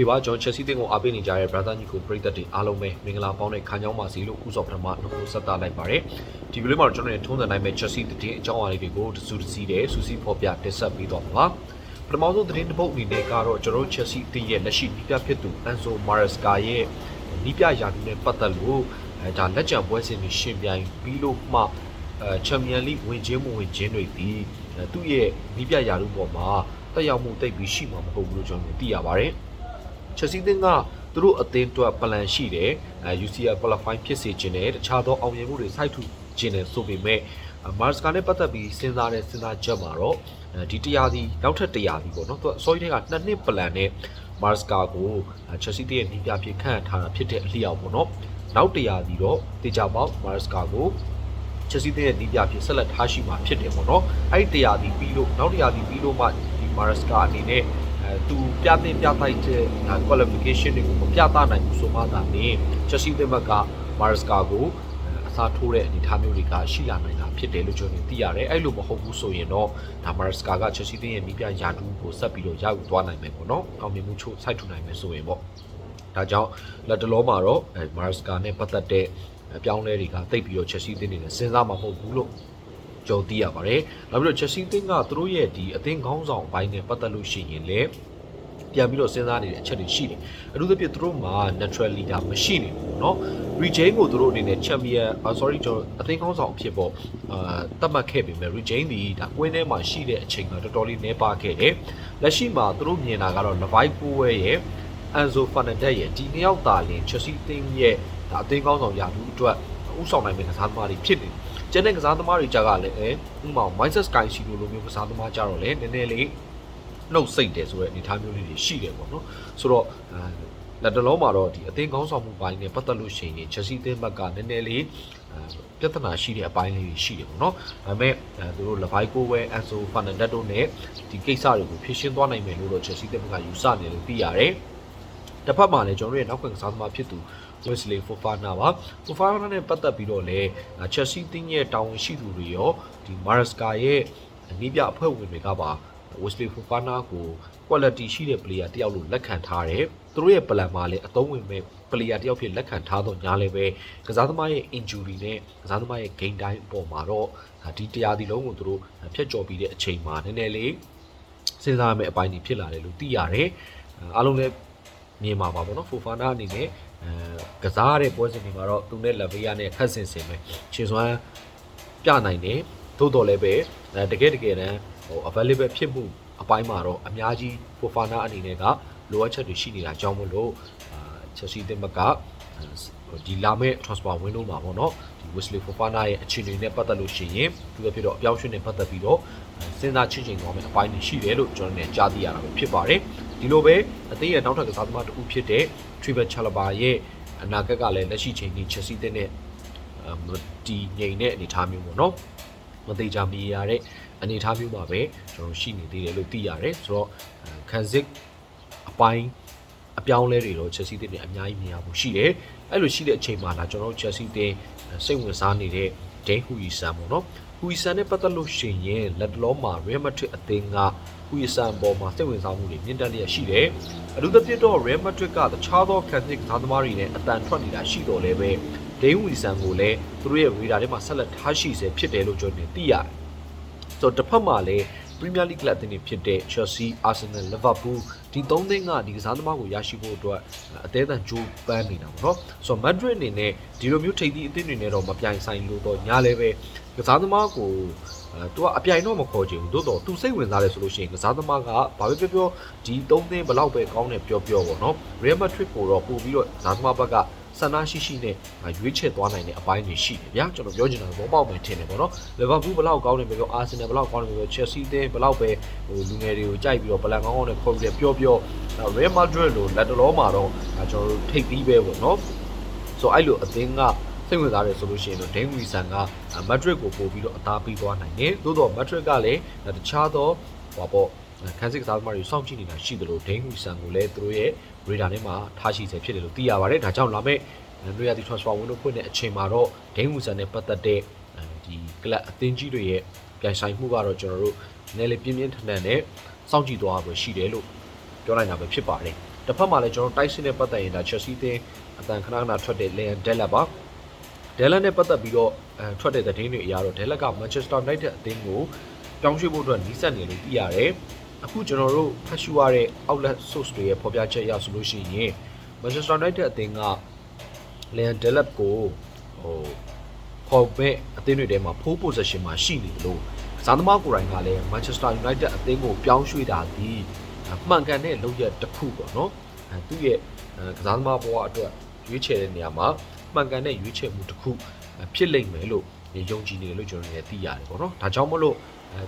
ဖေပါကျွန်တော်ချက်စီတင်ကိုအားပေးနေကြတဲ့ brother ညီကိုပရိသတ်တွေအားလုံးပဲမင်္ဂလာပေါင်းနဲ့ခံကြောင်းပါစီလို့ဥစွာပထမနှုတ်ကိုဆက်တာလိုက်ပါတယ်ဒီဗီဒီယိုမှာတော့ကျွန်တော်တို့ထုံးစံတိုင်းပဲချက်စီတင်အကြောင်းအရာလေးတွေကိုတစုတစည်းတဲ့စူးစီးဖော်ပြတင်ဆက်ပေးတော့မှာပါပထမဆုံးသတင်းတစ်ပုဒ်အနေနဲ့ကတော့ကျွန်တော်တို့ချက်စီတင်ရဲ့လက်ရှိနီးပြဖြစ်သူအန်ဆိုမာရက်စကာရဲ့နီးပြရာထူးနဲ့ပတ်သက်လို့အဲဒါလက်ကျန်ပွဲစဉ်တွေရှင်ပြိုင်ပြီးလို့မှအဲချန်ပီယံလိဝင်ချင်းမဝင်ချင်းတွေဒီသူ့ရဲ့နီးပြရာထူးပေါ်မှာတက်ရောက်မှုတိတ်ပြီးရှိမှာမဟုတ်ဘူးလို့ကျွန်တော်တို့သိရပါတယ် ချက်စီတင်ကသူတို့အသင်းအတွက်ပလန်ရှိတယ်အဲ UCL qualify ဖြစ်စေခြင်းနဲ့တခြားသောအောင်မြင်မှုတွေစိုက်ထူခြင်းနဲ့ဆိုပေမဲ့မာစကာနဲ့ပတ်သက်ပြီးစဉ်းစားတဲ့စဉ်းစားချက်မှာတော့ဒီတရားဒီနောက်ထပ်တရားဒီပေါ့နော်သူက sorry တဲ့ကနှစ်နှစ်ပလန်နဲ့မာစကာကိုချက်စီတင်ရဲ့နီးပြဖြစ်ခန့်ထားတာဖြစ်တဲ့အလျောက်ပေါ့နော်နောက်တရားဒီတော့တေချာပေါက်မာစကာကိုချက်စီတဲ့ရဲ့နီးပြဖြစ်ဆက်လက်ထားရှိမှာဖြစ်တယ်ပေါ့နော်အဲ့ဒီတရားဒီပြီးလို့နောက်တရားဒီပြီးလို့မှဒီမာစကာအနေနဲ့အဲ သူပြတဲ့ပြတိုက်တဲ့ qualification တွေကိုမပြသနိုင်ဘူးဆိုမှသာနေချက်စီတဲ့ဘက်ကမာစကာကိုအစားထိုးတဲ့အနေအထားမျိုးတွေကရှိလာနိုင်တာဖြစ်တယ်လို့ကျွန်တော်သိရတယ်အဲ့လိုမဟုတ်ဘူးဆိုရင်တော့ဒါမာစကာကချက်စီတဲ့ရဲ့နီးပြယာတူးကိုဆက်ပြီးတော့ရောက်သွားနိုင်မယ်ပေါ့နော်အောင်မြင်မှုချို့စိုက်ထူနိုင်မယ်ဆိုရင်ပေါ့ဒါကြောင့်လက်တလောမှာတော့အဲမာစကာနဲ့ပတ်သက်တဲ့အပြောင်းလဲတွေကတိတ်ပြီးတော့ချက်စီတဲ့နေနဲ့စဉ်းစားမှာမဟုတ်ဘူးလို့ ကြုံသိရပါတယ်။နောက်ပြီးတော့ချက်စီတင်ကသူတို့ရဲ့ဒီအသင်းခေါင်းဆောင်ဘိုင်းနဲ့ပတ်သက်လို့ရှိရင်လည်းပြန်ပြီးတော့စဉ်းစားနေတဲ့အချက်တွေရှိတယ်။အထူးသဖြင့်သူတို့မှာ natural leader မရှိနေဘူးเนาะ regain ကိုသူတို့အနေနဲ့ champion uh, sorry ကျွန်တော်အသင်းခေါင်းဆောင်အဖြစ်ပေါ့အာတတ်မှတ်ခဲ့ပေမဲ့ regain ဒီဒါကွင်းထဲမှာရှိတဲ့အချိန်ကတော်တော်လေးနှဲပါခဲ့တယ်။လက်ရှိမှာသူတို့မြင်တာကတော့ Levi Power ရဲ့ Enzo Fernandez ရဲ့ဒီနှစ်ယောက်သာလင် Chelsea တင်းရဲ့ဒါအသင်းကောင်းဆောင်ရာထူးအတွက်ဥဆောင်နိုင်မယ့်ကစားသမားတွေဖြစ်နေတယ်။ ကျန်တဲ့ကစားသမားတွေကြကလည်းအဲဥပမာ Mindset Sky ရှိလိုလိုမျိုးကစားသမားကြတော့လေနည်းနည်းလေးနှုတ်စိတ်တယ်ဆိုတဲ့အနေအထားမျိုးလေးတွေရှိတယ်ပေါ့နော်။ဆိုတော့အဲလက်တလုံးမှာတော့ဒီအသင်းကောင်းဆောင်မှုပိုင်းနဲ့ပတ်သက်လို့ရှိရင် Chelsea အသင်းဘက်ကနည်းနည်းလေးအဲပြဿနာရှိတဲ့အပိုင်းလေးတွေရှိတယ်ပေါ့နော်။ဒါပေမဲ့အဲသူတို့ Levi Kowe, Enzo Fernandez တို့နဲ့ဒီကိစ္စတွေကိုဖြေရှင်းသွားနိုင်မယ်လို့တော့ Chelsea အသင်းဘက်ကယူဆနေလို့သိရတယ်။တစ်ဖက်မှာလည်းကျွန်တော်တို့ရဲ့နောက်ခံကစားသမားဖြစ်သူ Wesley Fofana ပါ Fofana နဲ့ပတ်သက်ပြီးတော့လည်း Chelsea တင်းရဲ့တာဝန်ရှိသူတွေရောဒီ Maresca ရဲ့နီးပြအဖွဲ့ဝင်တွေကပါ Wesley Fofana ကို quality ရှိတဲ့ player တယောက်လို့လက်ခံထားတယ်သူတို့ရဲ့ plan မှာလည်းအသုံးဝင်မဲ့ player တယောက်ဖြစ်လက်ခံထားတော့ညာလည်းပဲကစားသမားရဲ့ injury နဲ့ကစားသမားရဲ့ game time အပေါ်မှာတော့ဒီတရားဒီလုံးကိုသူတို့ဖျက်ကျော်ပြီးတဲ့အချိန်မှာနည်းနည်းလေးစဉ်းစားရမယ့်အပိုင်းကြီးဖြစ်လာတယ်လို့သိရတယ်အားလုံးလည်းမြင်ပါပါပေါ့နော် Fofana အနေနဲ့အဲ ကစားရတဲ့ပွဲစဉ်တွေမှာတော့သူနဲ့ Lavia နဲ့ခက်ဆင်ဆင်ပဲခြေစွမ်းပြနိုင်တယ်သို့တော်လည်းပဲအဲတကယ်တကယ်တမ်းဟို available ဖြစ်မှုအပိုင်းမှာတော့အများကြီး Fofana အနေနဲ့ကလိုအပ်ချက်တွေရှိနေတာကြောင့်မလို့အာ Chelsea တင်ဘက်ကဒီလာမဲ့ transfer window မှာပေါ့နော်ဒီ Wesley Fofana ရဲ့အခြေအနေနဲ့ပတ်သက်လို့ရှိရင်သူလည်းဖြစ်တော့အပြောင်းအရွှေ့နဲ့ပတ်သက်ပြီးတော့စဉ်းစားချင့်ချိန်သွားမယ့်အပိုင်းတွေရှိတယ်လို့ကျွန်တော်လည်းကြားသိရတာပဲဖြစ်ပါတယ်ဒီလိုပဲအသေးရဲ့နောက်ထပ်ကစားသမားတစ်ခုဖြစ်တဲ့ Trevor Chalobah ရဲ့အနာဂတ်ကလည်းလက်ရှိချိန်ကြီး Chelsea တင်တဲ့ဒီငိန်တဲ့အနေအထားမျိုးပေါ့နော်မသေးချာမြည်ရတဲ့အနေအထားမျိုးမှာပဲကျွန်တော်ရှိနေသေးတယ်လို့သိရတယ်ဆိုတော့ခန်းစစ်အပိုင်းအပြောင်းလဲတွေတော့ Chelsea တင်နဲ့အများကြီးမြင်ရဖို့ရှိတယ်အဲ့လိုရှိတဲ့အချိန်မှာလာကျွန်တော်တို့ Chelsea တင်စိတ်ဝင်စားနေတဲ့ Dane Huijsen ပေါ့နော် Huijsen နဲ့ပတ်သက်လို့ရှိရင်လက်တလုံးမှာ Real Madrid အသင်းက Huijsen ပေါ်မှာစိတ်ဝင်စားမှုတွေမြင့်တက်လျက်ရှိတယ်အထူးသဖြင့်တော့ Real Madrid ကတခြားသော Classic ကစားသမားတွေနဲ့အတန်ထွက်နေတာရှိတော့လည်းပဲ Dane Huijsen ကိုလည်းသူတို့ရဲ့ radar ထဲမှာဆက်လက်ထားရှိစေဖြစ်တယ်လို့ကျွန်တော်သိရတယ်ဆိုတော့တစ်ဖက်မှာလည်း Premier League ကလပ်အသင်းတွေဖြစ်တဲ့ Chelsea, Arsenal, Liverpool ဒီသုံးသင်းကဒီကစားသမားကိုရရှိဖို့အတွက်အသေးအံကြိုးပမ်းနေတာပေါ့နော်ဆိုတော့ Madrid အနေနဲ့ဒီလိုမျိုးထိပ်သီးအသင်းတွေနဲ့တော့မပြိုင်ဆိုင်လို့တော့ညာလည်းပဲကစားသမားကိုအဲသူကအပြိုင်တော့မခေါ်ချင်ဘူးသို့တော့သူစိတ်ဝင်စားတယ်ဆိုလို့ရှိရင်ကစားသမားကဘာပဲပြောပြောဒီသုံးသင်းဘလောက်ပဲကောင်းတယ်ပြောပြောပေါ့နော် Real Madrid ကိုတော့ပို့ပြီးတော့ကစားသမားဘက်က ဆန္ဒရှိရှိနဲ့ရွေးချယ်သွားနိုင်တဲ့အပိုင်းတွေရှိတယ်ဗျာကျွန်တော်ပြောချင်တာဘောပေါက်မယ်ထင်တယ်ပေါ့နော်လီဗာပူးဘလောက်ကောင်းတယ်ပဲပြောအာဆင်နယ်ဘလောက်ကောင်းတယ်ပဲပြောချယ်ဆီသင်းဘလောက်ပဲဟိုလူငယ်တွေကိုကြိုက်ပြီးတော့ပလန်ကောင်းကောင်းနဲ့ခေါ်ပြီးပြောပြောရီယယ်မက်ဒရစ်လိုလက်တလောမှာတော့ကျွန်တော်တို့ထိပ်သီးပဲပေါ့နော်ဆိုအဲ့လိုအသင်းကစိတ်ဝင်စားတယ်ဆိုလို့ရှိရင်တော့ဒိန်းဝီဆန်ကမက်ဒရစ်ကိုပို့ပြီးတော့အသားပေးသွားနိုင်တယ်သို့တော့မက်ဒရစ်ကလည်းတခြားသောဟောပေါ့ ခန်းစစ်ကစားသမားတွေစောင့်ကြည့်နေတာရှိသလိုဒိန်းဝီဆန်ကိုလည်းသူတို့ရဲ့ radar ထဲမှာထားရှိစေဖြစ်တယ်လို့သိရပါတယ်ဒါကြောင့်လာမယ့်လွေရတီ transfer window ဖွင့်တဲ့အချိန်မှာတော့ဒိန်းဝူဆန်နဲ့ပတ်သက်တဲ့ဒီကလပ်အသင်းကြီးတွေရဲ့ပြိုင်ဆိုင်မှုကတော့ကျွန်တော်တို့နည်းနည်းလေးပြင်းပြင်းထန်ထန်နဲ့စောင့်ကြည့်သွားဖို့ရှိတယ်လို့ပြောနိုင်တာပဲဖြစ်ပါတယ်တစ်ဖက်မှာလည်းကျွန်တော်တိုက်စစ်နဲ့ပတ်သက်ရင်ဒါ Chelsea အသင်းအတန်ခဏခဏထွက်တဲ့ Leon Delap ပါဒဲလက်နဲ့ပတ်သက်ပြီးတော့အဲထွက်တဲ့သတင်းတွေအရတော့ဒဲလက်က Manchester United အသင်းကိုပြောင်းရွှေ့ဖို့အတွက်နီးစပ်နေလို့သိရတယ်။ အခုကျွန်တော်တို့ဖတ်ရှုရတဲ့ outlet source တွေရဲ့ဖော်ပြချက်အရဆိုလို့ရှိရင် Manchester United အသင်းက Leon Delap ကိုဟိုခေါ်မဲ့အသင်းတွေထဲမှာ pole position မှာရှိနေလို့ကစားသမားကိုယ်တိုင်ကလည်း Manchester United အသင်းကိုပြောင်းရွှေ့တာဒီမှန်ကန်တဲ့လုပ်ရတစ်ခုပေါ့နော်အဲသူ့ရဲ့အဲကစားသမားဘဝအတွက်ရွေးချယ်တဲ့နေရာမှာမှန်ကန်တဲ့ရွေးချယ်မှုတစ်ခုဖြစ်လိမ့်မယ်လို့ယုံကြည်နေတယ်လို့ကျွန်တော်လည်းသိရတယ်ပေါ့နော်ဒါကြောင့်မလို့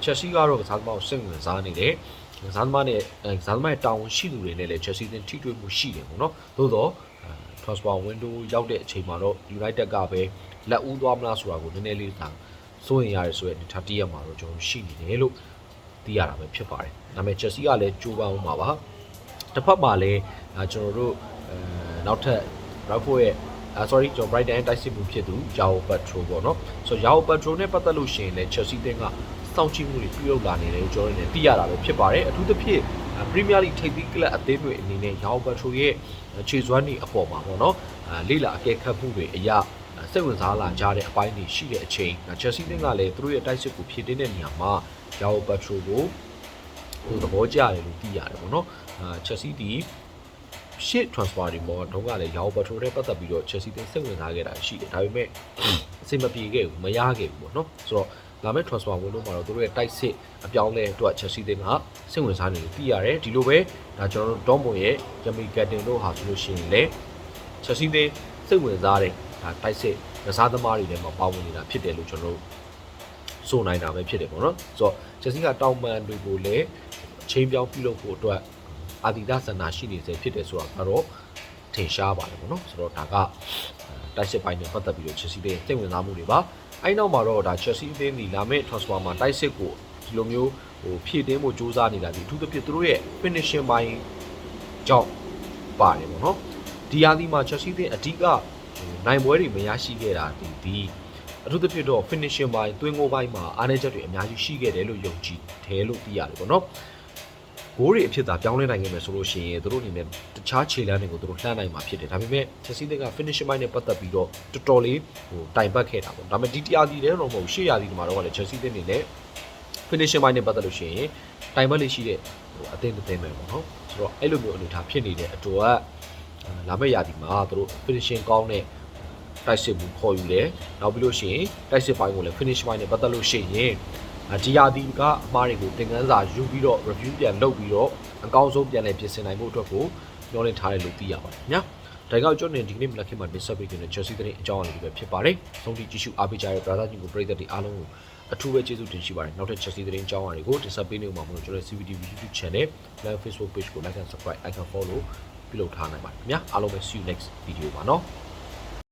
ချက်စီကတော့ကစားသမားကိုစိတ်ဝင်စားနေတယ် ကစားသမားနဲ့ကစားသမားရဲ့တာဝန်ရှိသူတွေနဲ့လည်းချက်စီတင်ထိတွေ့မှုရှိတယ်ပေါ့နော်သို့တော့ transfer window ရောက်တဲ့အချိန်မှာတော့ United ကပဲလက်ဦးသွားမလားဆိုတာကိုနည်းနည်းလေးသာစိုးရင်ရတယ်ဆိုရင်ဒါတရက်မှာတော့ကျွန်တော်ရှိနေတယ်လို့သိရတာပဲဖြစ်ပါတယ်။ဒါပေမဲ့ Chelsea ကလည်းကြိုးပမ်းအောင်ပါပါ။တစ်ဖက်မှာလည်းကျွန်တော်တို့အဲနောက်ထပ် Brentford ရဲ့အဲ sorry ကျွန်တော် Brighton တိုက်စစ်မှုဖြစ်သူ Joao Pedro ပေါ့နော်ဆိုတော့ Joao Pedro နဲ့ပတ်သက်လို့ရှိရင်လည်း Chelsea တင်းက စောင့်ကြည့်မှုတွေပြုလုပ်လာနေတယ်ကျွန်တော်တို့လည်းသိရတာပဲဖြစ်ပါတယ်အထူးသဖြင့် Premier League ထိပ်သီးကလပ်အသင်းတွေအနေနဲ့ Joao Pedro ရဲ့ခြေစွမ်းတွေအပေါ်မှာပေါ့နော်အဲလေ့လာအကဲခတ်မှုတွေအရာစိတ်ဝင်စားလာကြတဲ့အပိုင်းတွေရှိတဲ့အချိန် Chelsea တင်းကလည်းသူတို့ရဲ့တိုက်စစ်ကိုဖြည့်တင်းတဲ့နေရာမှာ Joao Pedro ကိုဟိုသဘောကျတယ်လို့သိရတယ်ပေါ့နော်အာ Chelsea ဒီရှစ် transfer တွေပေါ်တော့ကလည်းရောဘတ်ထရိုနဲ့ပတ်သက်ပြီးတော့ Chelsea တင်စိတ်ဝင်စားခဲ့တာရှိတယ်ဒါပေမဲ့အဆင်မပြေခဲ့ဘူးမရခဲ့ဘူးပေါ့နော်ဆိုတော့ လာမယ့် transfer ဝင်လို့မှာတော့သူတို့ရဲ့တိုက်စစ်အပြောင်းလဲအတွက် Chelsea တင်ကစိတ်ဝင်စားနေလို့သိရတယ်ဒီလိုပဲဒါကျွန်တော်တို့ Dortmund ရဲ့ Jamie Carragher တို့ဟာဆိုလို့ရှိရင်လည်း Chelsea တင်စိတ်ဝင်စားတဲ့ဒါတိုက်စစ်ကစားသမားတွေထဲမှာပါဝင်နေတာဖြစ်တယ်လို့ကျွန်တော်တို့ဆိုနိုင်တာပဲဖြစ်တယ်ပေါ့နော်ဆိုတော့ Chelsea ကတောင်ပန်တွေကိုလည်းချိန်ပြောင်းပြုလုပ်ဖို့အတွက်အာဒီဒါဆန္ဒရှိနေစေဖြစ်တယ်ဆိုတာကတော့ထင်ရှားပါတယ်ပေါ့နော်ဆိုတော့ဒါကတိုက်စစ်ပိုင်းနဲ့ပတ်သက်ပြီးတော့ Chelsea ရဲ့စိတ်ဝင်စားမှုတွေပါ အဲ့နောက်မှာတော့ဒါ Chelsea အသင်းဒီလာမယ့် transfer မှာတိုက်စစ်ကိုဒီလိုမျိုးဟိုဖြည့်တင်းဖို့စူးစမ်းနေတာဒီအထူးသဖြင့်သူတို့ရဲ့ finishing ပိုင်းကြောင့်ပါတယ်ပေါ့နော်ဒီဟာဒီမှာ Chelsea အသင်းအဓိကနိုင်ပွဲတွေမရရှိခဲ့တာဒီဒီအထူးသဖြင့်တော့ finishing ပိုင်းသွင်းကိုပိုင်းမှာအားနည်းချက်တွေအများကြီးရှိခဲ့တယ်လို့ယုံကြည်တယ်လို့သိရတယ်ပေါ့နော်ဂိုးတွေအဖြစ်သာပြောင်းလဲနိုင်ခဲ့မယ်ဆိုလို့ရှိရင်သူတို့အနေနဲ့တ ခြားခြေလမ်းတွေကိုသူတို့လှမ်းနိုင်မှာဖြစ်တယ်ဒါပေမဲ့ Chelsea က finishing ပိုင်းနဲ့ပတ်သက်ပြီးတော့တော်တော်လေးဟိုတိုင်ပတ်ခဲ့တာပေါ့ဒါပေမဲ့ဒီတရားဒီလည်းတော့မဟုတ်ရှေ့ရာဒီမှာတော့လည်း Chelsea တင်းနေနဲ့ finishing ပိုင်းနဲ့ပတ်သက်လို့ရှိရင်တိုင်ပတ်လေးရှိတဲ့ဟိုအသင်းတစ်သင်းပဲပေါ့နော်ဆိုတော့အဲ့လိုမျိုးအနေထားဖြစ်နေတဲ့အတွက်လာမယ့်ရာဒီမှာသူတို့ finishing ကောင်းတဲ့တိုက်စစ်မှုခေါ်ယူတယ်နောက်ပြီးလို့ရှိရင်တိုက်စစ်ပိုင်းကိုလည်း finish ပိုင်းနဲ့ပတ်သက်လို့ရှိရင်ဒီယာဒီကအမှားတွေကိုသင်ခန်းစာယူပြီးတော့ review ပြန်လုပ်ပြီးတော့အကောင်းဆုံးပြန်လည်ပြင်ဆင်နိုင်ဖို့အတွက်ကို ညှောလင့်ထားတယ်လို့သိရပါတယ်ညာဒါကြောင့်ကျွန်တော်ဒီကနေ့မနက်ခင်းမှာ discuss ပေးနေတဲ့ Chelsea တဲ့အကြောင်းအရာတွေပဲဖြစ်ပါတယ်။ဆုံးဖြတ်ကြည့်ရှုအားပေးကြတဲ့ brother ညီကိုပရိသတ်တွေအားလုံးကိုအထူးပဲကျေးဇူးတင်ရှိပါတယ်။နောက်ထပ် Chelsea တဲ့အကြောင်းအရာတွေကို discuss ပေးနေမှာမို့ကျွန်တော် CVTV YouTube channel, like Facebook page ကို like and subscribe, icon follow ပြုလုပ်ထားနိုင်ပါတယ်ခင်ဗျာ။အားလုံးပဲ see you next video ပါနော်။